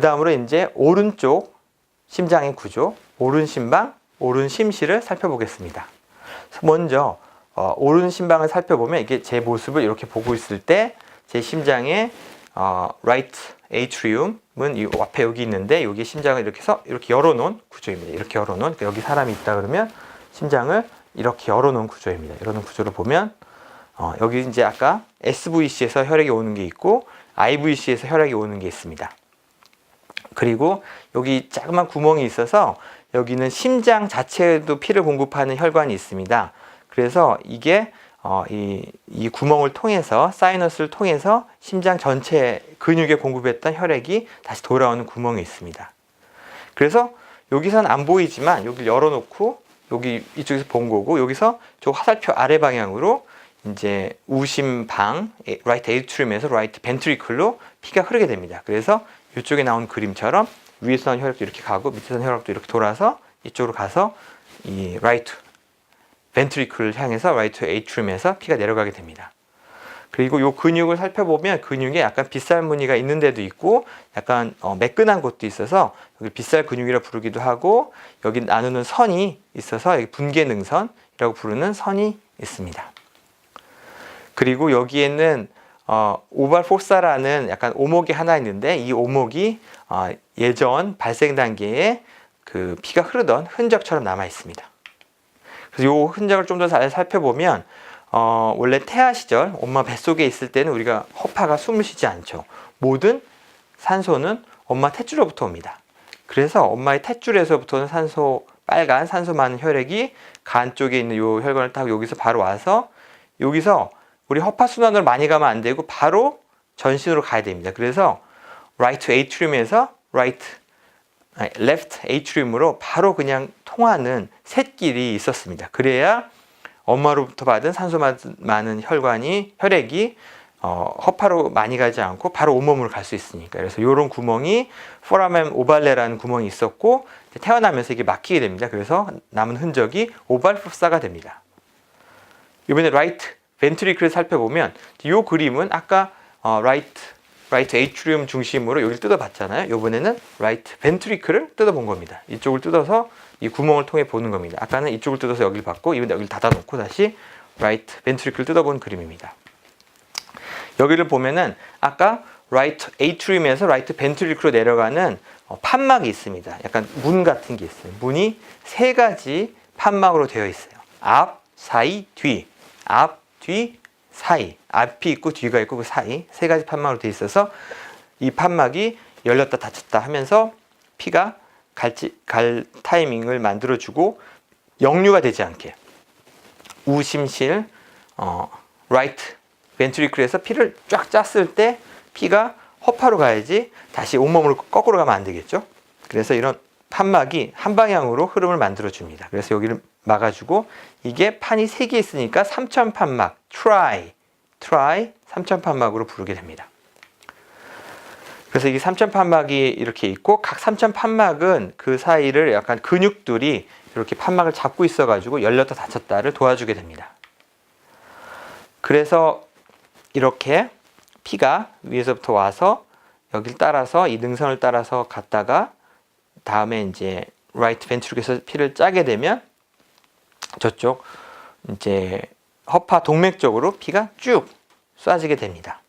그 다음으로 이제 오른쪽 심장의 구조, 오른 심방, 오른 심실을 살펴보겠습니다. 먼저 어, 오른 심방을 살펴보면 이게 제 모습을 이렇게 보고 있을 때 제 심장의 어, right atrium은 이 앞에 여기 있는데 여기 심장을 이렇게 해서 이렇게 열어놓은 구조입니다. 이렇게 열어놓은 그러니까 여기 사람이 있다 그러면 심장을 이렇게 열어놓은 구조입니다. 이런 구조를 보면 어, 여기 이제 아까 SVC에서 혈액이 오는 게 있고 IVC에서 혈액이 오는 게 있습니다. 그리고 여기 자그만 구멍이 있어서 여기는 심장 자체에도 피를 공급하는 혈관이 있습니다. 그래서 이게 어, 이, 이 구멍을 통해서 사이너스를 통해서 심장 전체 근육에 공급했던 혈액이 다시 돌아오는 구멍이 있습니다. 그래서 여기선 안 보이지만 여기 열어놓고 여기 이쪽에서 본 거고 여기서 저 화살표 아래 방향으로 이제 우심방 라이트 에이트리움에서 라이트 벤트리클로 피가 흐르게 됩니다. 그래서 이쪽에 나온 그림처럼 나온 혈액도 이렇게 가고 나온 혈액도 이렇게 돌아서 이쪽으로 가서 이 라이트 벤트리클을 향해서 라이트 에이트리움에서 피가 내려가게 됩니다. 그리고 이 근육을 살펴보면 근육에 약간 빗살 무늬가 있는 데도 있고 약간 어, 매끈한 곳도 있어서 여기 빗살 근육이라 부르기도 하고 여기 나누는 선이 있어서 여기 분계 능선이라고 부르는 선이 있습니다. 그리고 여기에는 어, 오발 포사라는 약간 오목이 하나 있는데 이 오목이 어, 예전 발생 단계에 그 피가 흐르던 흔적처럼 남아 있습니다. 그래서 이 흔적을 좀 더 잘 살펴보면 어, 원래 태아 시절 엄마 뱃속에 있을 때는 우리가 허파가 숨을 쉬지 않죠. 모든 산소는 엄마 탯줄로부터 옵니다. 그래서 엄마의 탯줄에서부터는 산소 빨간 산소 많은 혈액이 간 쪽에 있는 이 혈관을 타고 여기서 바로 와서 여기서 우리 허파 순환으로 많이 가면 안 되고 바로 전신으로 가야 됩니다. 그래서 right atrium에서 right left atrium으로 바로 그냥 통하는 샛길이 있었습니다. 그래야 엄마로부터 받은 산소 많은 혈관이 혈액이 어, 허파로 많이 가지 않고 바로 온몸으로 갈 수 있으니까 그래서 이런 구멍이 포라멘 오발레라는 구멍이 있었고 태어나면서 이게 막히게 됩니다. 그래서 남은 흔적이 오발 포사가 됩니다. 이번에 라이트 벤트리클을 살펴보면 이 그림은 아까 어, 라이트 라이트 에이트리움 중심으로 여기를 뜯어봤잖아요. 이번에는 라이트 벤트리클을 뜯어본 겁니다. 이쪽을 뜯어서 이 구멍을 통해 보는 겁니다. 아까는 이쪽을 뜯어서 여기를 봤고 이번에 여기를 닫아놓고 다시 라이트 벤트리클을 뜯어본 그림입니다. 여기를 보면은 아까 라이트 에이트리움에서 라이트 벤트리클로 내려가는 어, 판막이 있습니다. 약간 문 같은 게 있어요. 문이 세 가지 판막으로 되어 있어요. 앞, 사이, 뒤. 앞, 뒤, 사이. 앞이 있고 뒤가 있고 그 사이 세 가지 판막으로 되어 있어서 이 판막이 열렸다 닫혔다 하면서 피가 갈지, 갈 타이밍을 만들어주고 역류가 되지 않게 우심실 어, 라이트 벤트리클에서 피를 쫙 짰을 때 피가 허파로 가야지 다시 온몸으로 거꾸로 가면 안 되겠죠. 그래서 이런 판막이 한 방향으로 흐름을 만들어 줍니다. 그래서 여기를 막아주고 이게 판이 세개 있으니까 삼천 판막, try, try 삼천 판막으로 부르게 됩니다. 그래서 이게 삼천 판막이 이렇게 있고 각 삼천 판막은 그 사이를 약간 근육들이 이렇게 판막을 잡고 있어가지고 열렸다 닫혔다를 도와주게 됩니다. 그래서 이렇게 피가 위에서부터 와서 여기를 따라서 이 능선을 따라서 갔다가 다음에 이제 라이트 벤트룩에서 피를 짜게 되면 저쪽 이제 허파 동맥 쪽으로 피가 쭉 쏴지게 됩니다.